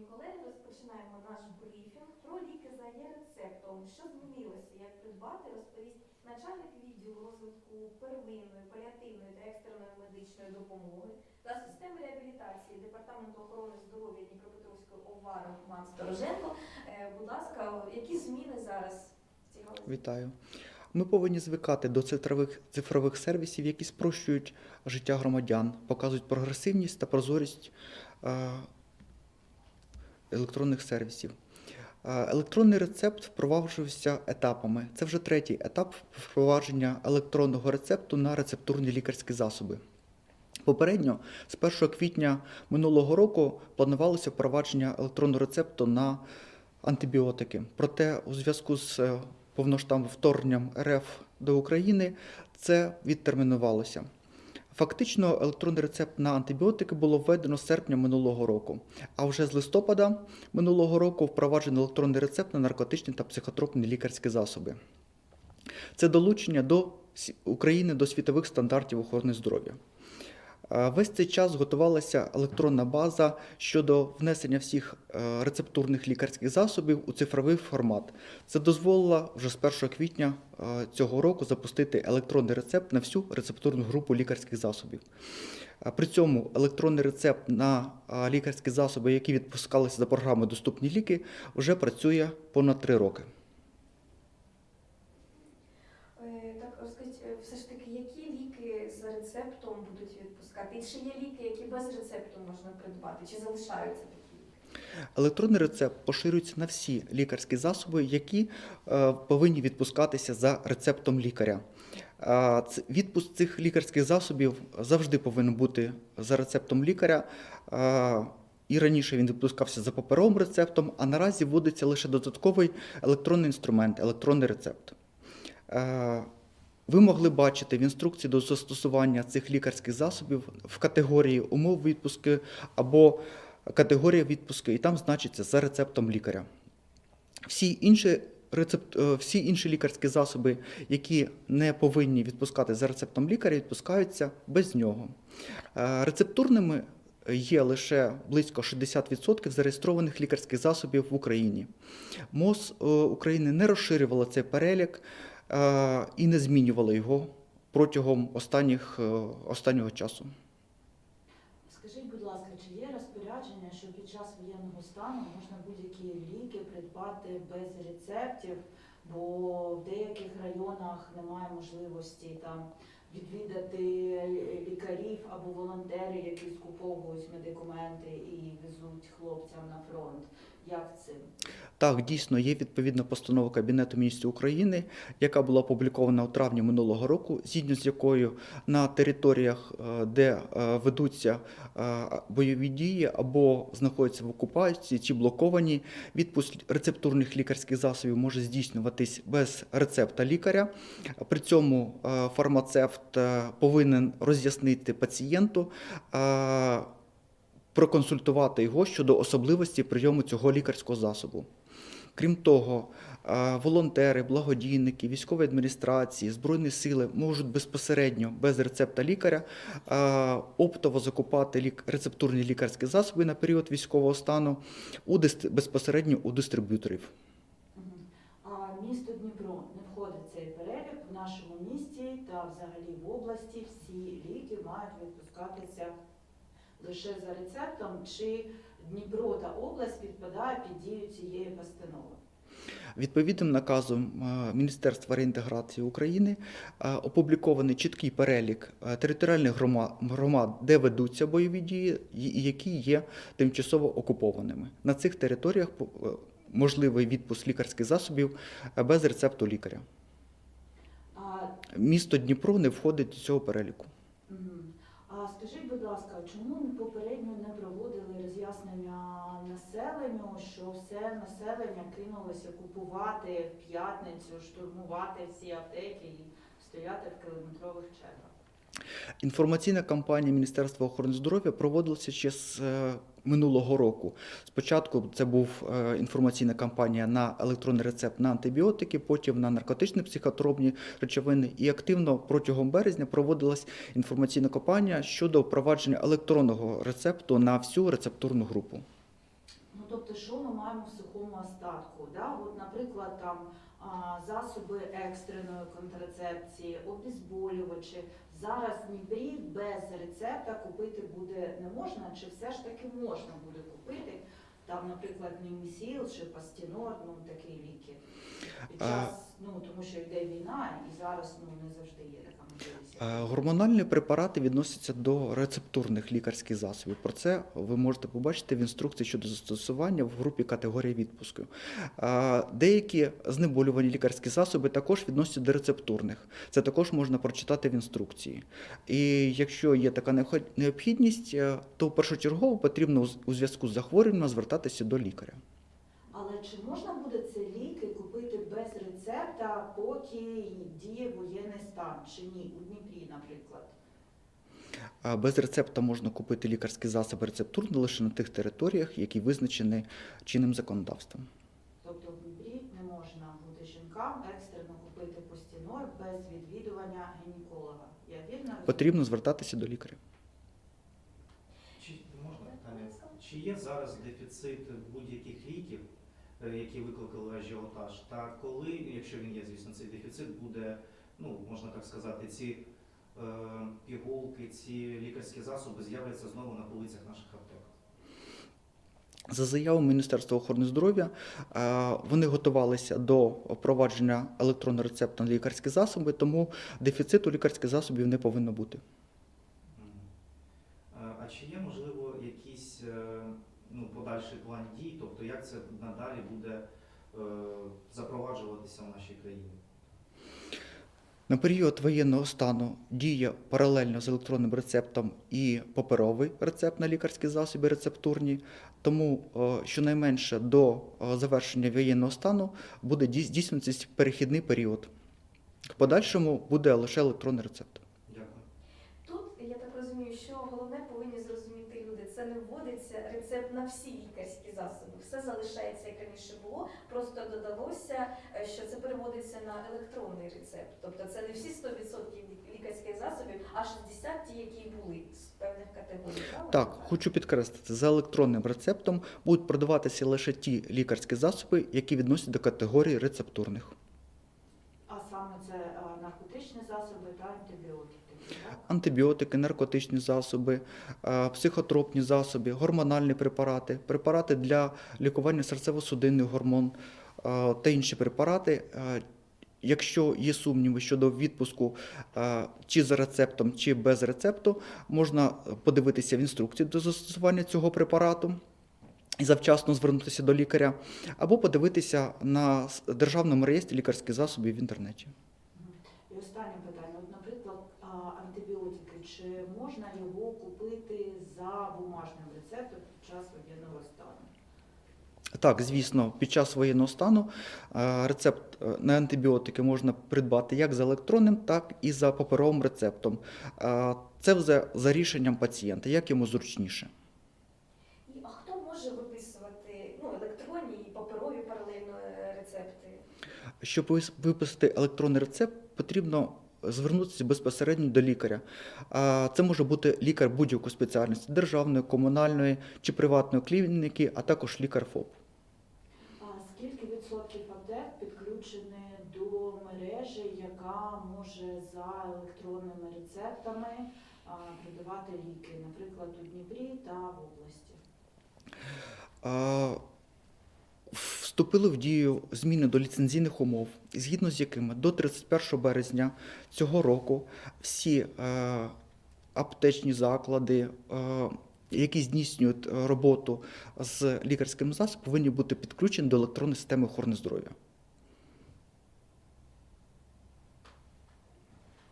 шановні колеги, розпочинаємо наш брифінг про ліки за є-рецептом. Що змінилося, як придбати, розповість начальник відділу розвитку первинної, паліативної та екстреної медичної допомоги та системи реабілітації Департаменту охорони здоров'я Дніпропетровської ОВА Роман Стороженко. Е, Будь ласка, які зміни зараз галузі? Вітаю. Ми повинні звикати до цифрових, цифрових сервісів, які спрощують життя громадян, показують прогресивність та прозорість е, електронних сервісів. Е, Електронний рецепт впроваджувався етапами. Це вже третій етап впровадження електронного рецепту на рецептурні лікарські засоби. Попередньо, з 1 квітня минулого року, планувалося впровадження електронного рецепту на антибіотики. Проте, у зв'язку з е, повноштабним вторгненням РФ до України це відтермінувалося. Фактично, електронний рецепт на антибіотики було введено з серпня минулого року. А вже з листопада минулого року впроваджено електронний рецепт на наркотичні та психотропні лікарські засоби. Це долучення до України до світових стандартів охорони здоров'я. Е, Весь цей час готувалася електронна база щодо внесення всіх е, рецептурних лікарських засобів у цифровий формат. Це дозволило вже з 1 квітня е, цього року запустити електронний рецепт на всю рецептурну групу лікарських засобів. При цьому електронний рецепт на лікарські засоби, які відпускалися за програмою Доступні ліки, вже працює понад 3 роки. Е, Так, розкажіть, е, все ж таки, які за рецептом будуть відпускати? І чи є ліки, які без рецепту можна придбати? Чи залишаються такі? Електронний рецепт поширюється на всі лікарські засоби, які е, повинні відпускатися за рецептом лікаря. Е, Відпуск цих лікарських засобів завжди повинен бути за рецептом лікаря. Е, І раніше він відпускався за паперовим рецептом, а наразі вводиться лише додатковий електронний інструмент, електронний рецепт. Ви могли бачити в інструкції до застосування цих лікарських засобів в категорії умов відпуску або категорія відпуску, і там значиться за рецептом лікаря. Всі інші, рецепт, е, всі інші лікарські засоби, які не повинні відпускати за рецептом лікаря, відпускаються без нього. Е, Рецептурними є лише близько 60% зареєстрованих лікарських засобів в Україні. МОЗ е, України не розширювало цей перелік і не змінювало його протягом останніх, е, останнього часу. Скажіть, будь ласка, чи є розпорядження, що під час воєнного стану можна будь-які ліки придбати без рецептів, бо в деяких районах немає можливості там відвідати лікарів або волонтерів, які скуповують медикаменти і везуть хлопцям на фронт. Як цим? Так, дійсно є відповідна постанова Кабінету міністрів України, яка була опублікована у травні минулого року, згідно з якою на територіях, е, де е, ведуться е, бойові дії або знаходяться в окупації чи блоковані, відпуск рецептурних лікарських засобів може здійснюватись без рецепта лікаря. При цьому фармацевт повинен роз'яснити пацієнту. Проконсультувати його щодо особливості прийому цього лікарського засобу. Крім того, волонтери, благодійники, військові адміністрації, збройні сили можуть безпосередньо без рецепта лікаря оптово закупати лік- рецептурні лікарські засоби на період військового стану у безпосередньо у дистриб'юторів. А місто Дніпро не входить цей перелік. В нашому місті та взагалі в області всі ліки мають відпускатися лише за рецептом. Чи Дніпро та область підпадає під дію цієї постанови? Відповідним наказом е, Міністерства реінтеграції України е, опублікований чіткий перелік е, територіальних громад, де ведуться бойові дії, і які є тимчасово окупованими. На цих територіях можливий відпуск лікарських засобів без рецепту лікаря. Місто Дніпро не входить до цього переліку. Скажіть, будь ласка, чому попередньо не проводили роз'яснення населенню, що все населення кинулося купувати в п'ятницю, штурмувати всі аптеки і стояти в кілометрових чергах? Інформаційна кампанія Міністерства охорони здоров'я проводилася ще з е, минулого року. Спочатку це був е, інформаційна кампанія на електронний рецепт на антибіотики, потім на наркотичні психотропні речовини. І активно протягом березня проводилась інформаційна кампанія щодо впровадження електронного рецепту на всю рецептурну групу. Ну тобто, що ми маємо в сухому остатку? Да? От, наприклад, там засоби екстреної контрацепції, обезболювачі. Зараз в Дніпрі без рецепта купити буде не можна, чи все ж таки можна буде купити? Там, наприклад, Немісіл чи Пастінор, ну такі ліки. Під час, ну тому що йде війна, і зараз ну не завжди є така можливість. Гормональні препарати відносяться до рецептурних лікарських засобів. Про це ви можете побачити в інструкції щодо застосування в групі категорії відпуску. Деякі знеболювані лікарські засоби також відносяться до рецептурних. Це також можна прочитати в інструкції. І якщо є така необхідність, е, то першочергово потрібно у зв'язку з захворюванням звертатися до лікаря. Але чи можна буде ці ліки купити без рецепта, поки діє воєнний стан, чи ні? У Дніпрі, наприклад. Без рецепта можна купити лікарські засоби рецептурні лише на тих територіях, які визначені чинним законодавством. Тобто в Дніпрі не можна буде жінкам екстрено купити постінор без відвідування гінеколога. Я вірно? Потрібно звертатися до лікаря. Чи можна питання? Чи є зараз дефіцит будь-яких ліків, е, які викликали ажіотаж? Та коли, якщо він є, звісно, цей дефіцит буде, ну можна так сказати, ці е, пігулки, ці лікарські засоби з'являться знову на полицях наших аптек? За заявою Міністерства охорони здоров'я е, вони готувалися до впровадження електронного рецепту на лікарські засоби, тому дефіциту лікарських засобів не повинно бути. Мгм. Е, А чи є можливо якийсь е, ну, подальший план дій, тобто як це надалі буде е, запроваджуватися в нашій країні? На період воєнного стану діє паралельно з електронним рецептом і паперовий рецепт на лікарські засоби рецептурні. Тому е, щонайменше до е, завершення воєнного стану буде дій- здійснюватися перехідний період. В подальшому буде лише електронний рецепт. Дякую. Тут я так розумію, що головне повинні зрозуміти люди. Це не вводиться рецепт на всі лікарські засоби. Все залишається як раніше було. Просто додалося, е, що це переводиться на електронний рецепт. Тобто це не всі 100% лікарських засобів, а 60 ті, які були з певних категорій. Так, хочу підкреслити, за електронним рецептом будуть продаватися лише ті лікарські засоби, які відносять до категорії рецептурних. А саме це а, наркотичні засоби та антибіотики. Так? Антибіотики, наркотичні засоби, е, психотропні засоби, гормональні препарати, препарати для лікування серцево-судинних гормон е, та інші препарати. Е, Якщо є сумніви щодо відпуску чи за рецептом, чи без рецепту, можна подивитися в інструкції до застосування цього препарату і завчасно звернутися до лікаря, або подивитися на державному реєстрі лікарських засобів в інтернеті. І останнє питання. От, наприклад, а, антибіотики, чи можна його купити за бумажним рецептом під час воєнного стану? Так, звісно, під час воєнного стану е, рецепт е, на антибіотики можна придбати як за електронним, так і за паперовим рецептом. Е, Це вже за рішенням пацієнта, як йому зручніше. І, а хто може виписувати ну, електронні і паперові паралельно рецепти? Щоб виписати електронний рецепт, потрібно звернутися безпосередньо до лікаря. Це може бути лікар будь-якої спеціальності державної, комунальної чи приватної клініки, а також лікар ФОП. А скільки відсотків аптек підключені до мережі, яка може за електронними рецептами а, продавати ліки, наприклад, у Дніпрі та в області? Е, Вступили в дію зміни до ліцензійних умов, згідно з якими до 31 березня цього року всі е, аптечні заклади, е, які здійснюють е, роботу з лікарським засобом, повинні бути підключені до електронної системи охорони здоров'я.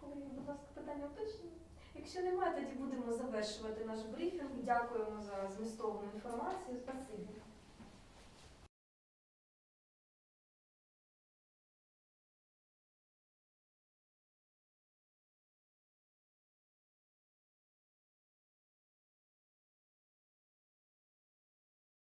Будь ласка, питання уточнені? Якщо немає, тоді будемо завершувати наш брифінг. Дякуємо за змістовну інформацію. Спасибі.